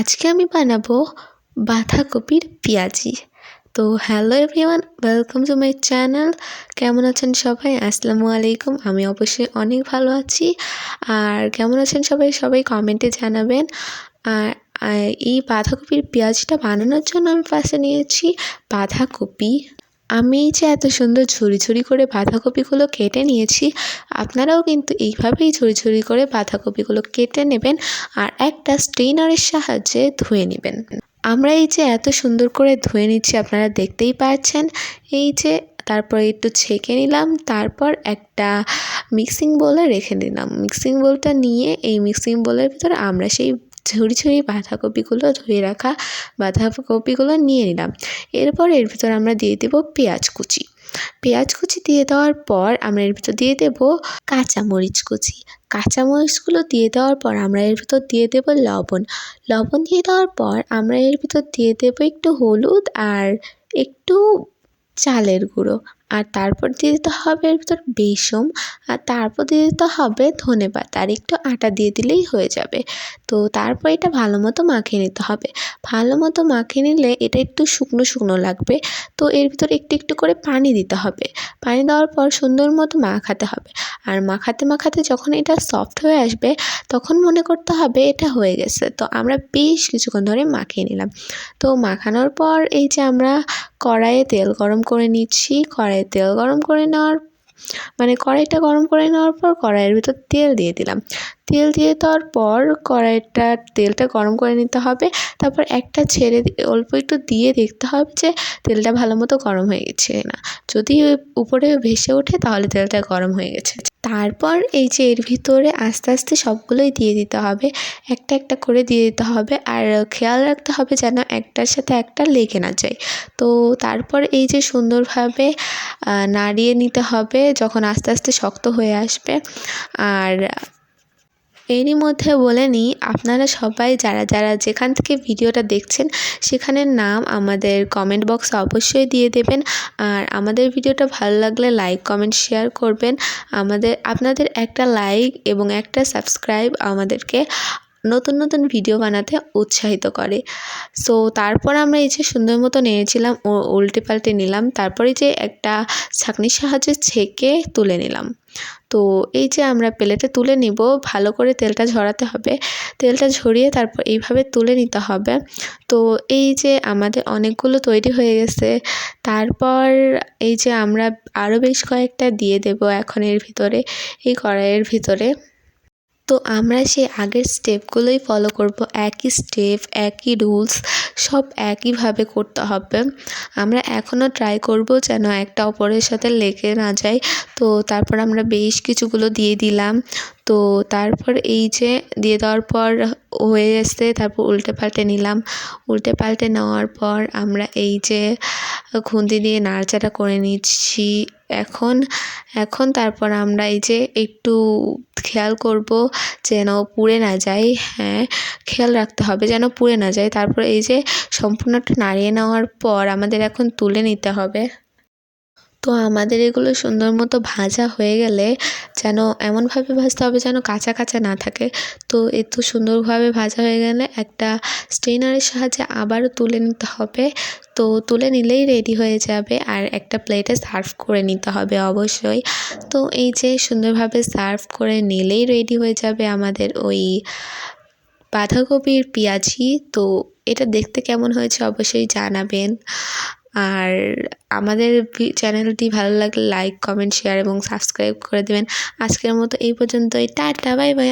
আজকে আমি বানাবো বাঁধাকপির পেঁয়াজি। তো hello everyone welcome to my channel কেমন আছেন সবাই? আসসালামু আলাইকুম। আমি অবশ্যই অনেক ভালো আছি। আর কেমন আছেন সবাই? সবাই কমেন্টে জানাবেন। আর এই বাঁধাকপির পেঁয়াজিটা বানানোর জন্য আমি ফার্স্টে নিয়েছি বাঁধাকপি। আমি যে এত সুন্দর ঝুরি ঝুরি করে বাঁধাকপিগুলো কেটে নিয়েছি, আপনারাও কিন্তু এইভাবেই ঝুরি ঝুরি করে বাঁধাকপিগুলো কেটে নেবেন আর একটা স্ট্রেনারের সাহায্যে ধুয়ে নেবেন। আমরা এই যে এত সুন্দর করে ধুয়ে নিচ্ছি, আপনারা দেখতেই পাচ্ছেন। এই যে তারপর একটু ছেঁকে নিলাম, তারপর একটা মিক্সিং বোলে রেখে দিলাম। মিক্সিং বোলটা নিয়ে এই মিক্সিং বোলের ভিতরে আমরা সেই ঝুড়ি ঝুড়ি বাঁধাকপিগুলো ধুয়ে রাখা বাঁধাকপিগুলো নিয়ে নিলাম। এরপর এর ভিতর আমরা দিয়ে দেবো পেঁয়াজ কুচি। পেঁয়াজ কুচি দিয়ে দেওয়ার পর আমরা এর ভিতর দিয়ে দেবো কাঁচামরিচ কুচি। কাঁচামরিচগুলো দিয়ে দেওয়ার পর আমরা এর ভিতর দিয়ে দেবো লবণ। লবণ দিয়ে দেওয়ার পর আমরা এর ভিতর দিয়ে দেবো একটু হলুদ আর একটু চালের গুঁড়ো। আর তারপর দিয়ে দিতে হবে এর ভিতর বেসম আর তারপর দিয়ে দিতে হবে ধনে পাতা, আর একটু আটা দিয়ে দিলেই হয়ে যাবে। তো তারপর এটা ভালো মতো মাখিয়ে নিতে হবে। ভালো মতো মাখিয়ে নিলে এটা একটু শুকনো শুকনো লাগবে। তো এর ভিতর একটু একটু করে পানি দিতে হবে। পানি দেওয়ার পর সুন্দর মতো মাখাতে হবে। আর মাখাতে মাখাতে যখন এটা সফট হয়ে আসবে, তখন মনে করতে হবে এটা হয়ে গেছে। তো আমরা বেশ কিছুক্ষণ ধরে মাখিয়ে নিলাম। তো মাখানোর পর এই যে আমরা কড়াইয়ে তেল গরম করে নিচ্ছি, কড়াইয়ে তেল গরম করে নেওয়ার মানে কড়াইটা গরম করে নেওয়ার পর কড়াইয়ের ভিতর তেল দিয়ে দিলাম। তেল দিয়ে দেওয়ার পর কড়াইটা, তেলটা গরম করে নিতে হবে। তারপর একটা ছেড়ে অল্প একটু দিয়ে দেখতে হবে যে তেলটা ভালো মতো গরম হয়ে গেছে না যদি উপরে ভেসে ওঠে তাহলে তেলটা গরম হয়ে গেছে। তারপর এই যে এর ভিতরে আস্তে আস্তে সবগুলোই দিয়ে দিতে হবে। একটা একটা করে দিয়ে দিতে হবে। আর খেয়াল রাখতে হবে যেন একটার সাথে একটা লেগে না যায়। তো তারপর এই যে সুন্দরভাবে নাড়িয়ে নিতে হবে যখন আস্তে আস্তে শক্ত হয়ে আসবে। আর এরই মধ্যে বলে নিই, আপনারা সবাই যারা যারা যেখান থেকে ভিডিওটা দেখছেন, সেখানের নাম আমাদের কমেন্ট বক্সে অবশ্যই দিয়ে দেবেন। আর আমাদের ভিডিওটা ভালো লাগলে লাইক কমেন্ট শেয়ার করবেন। আমাদের, আপনাদের একটা লাইক এবং একটা সাবস্ক্রাইব আমাদেরকে নতুন নতুন ভিডিও বানাতে উৎসাহিত করে। সো তারপর আমরা এই যে সুন্দর মতো নিয়েছিলাম ও উল্টে পাল্টে নিলাম, তারপরে যে একটা ছাঁকনির সাহায্যে ছেঁকে তুলে নিলাম। তো এই যে আমরা প্লেটে তুলে নিব, ভালো করে তেলটা ঝরাতে হবে। তেলটা ঝরিয়ে তারপর এইভাবে তুলে নিতে হবে। তো এই যে আমাদের অনেকগুলো তৈরি হয়ে গেছে, তারপর এই যে আমরা আরও বেশ কয়েকটা দিয়ে দেব এখন এর ভিতরে, এই কড়াইয়ের ভিতরে। তো আমরা সেই আগের স্টেপগুলোই ফলো করব। একই স্টেপ একই রুলস সব একইভাবে করতে হবে। আমরা এখনও ট্রাই করব যেন একটা অপরের সাথে লেগে না যায়। তো তারপর আমরা বেশ কিছুগুলো দিয়ে দিলাম। তো তারপর এই যে দিয়ে দেওয়ার পর হয়ে আসতে তারপর উল্টে পাল্টে নিলাম। উল্টে পাল্টে নেওয়ার পর আমরা এই যে খুন্তি দিয়ে নাড়াচাড়া করে নিচ্ছি। এখন এখন তারপর আমরা এই যে একটু খেয়াল করব যেন পুড়ে না যায়। হ্যাঁ খেয়াল রাখতে হবে যেন পুড়ে না যায়। তারপর এই যে সম্পূর্ণটা নাড়িয়ে নেওয়ার পর আমাদের এখন তুলে নিতে হবে। তো আমাদের এগুলো সুন্দর মতো ভাজা হয়ে গেলে যেন এমনভাবে ভাজতে হবে যেন কাঁচা কাঁচা না থাকে। তো এত সুন্দরভাবে ভাজা হয়ে গেলে একটা স্ট্রেনারের সাহায্যে আবারও তুলে নিতে হবে। তো তুলে নিলেই রেডি হয়ে যাবে আর একটা প্লেটে সার্ভ করে নিতে হবে অবশ্যই। তো এই যে সুন্দরভাবে সার্ভ করে নিলেই রেডি হয়ে যাবে আমাদের ওই বাঁধাকপির পেঁয়াজি। তো এটা দেখতে কেমন হয়েছে অবশ্যই জানাবেন। আর আমাদের চ্যানেলটি ভালো লাগলে লাইক কমেন্ট শেয়ার এবং সাবস্ক্রাইব করে দেবেন। আজকের মতো এই পর্যন্তই। Tata bye bye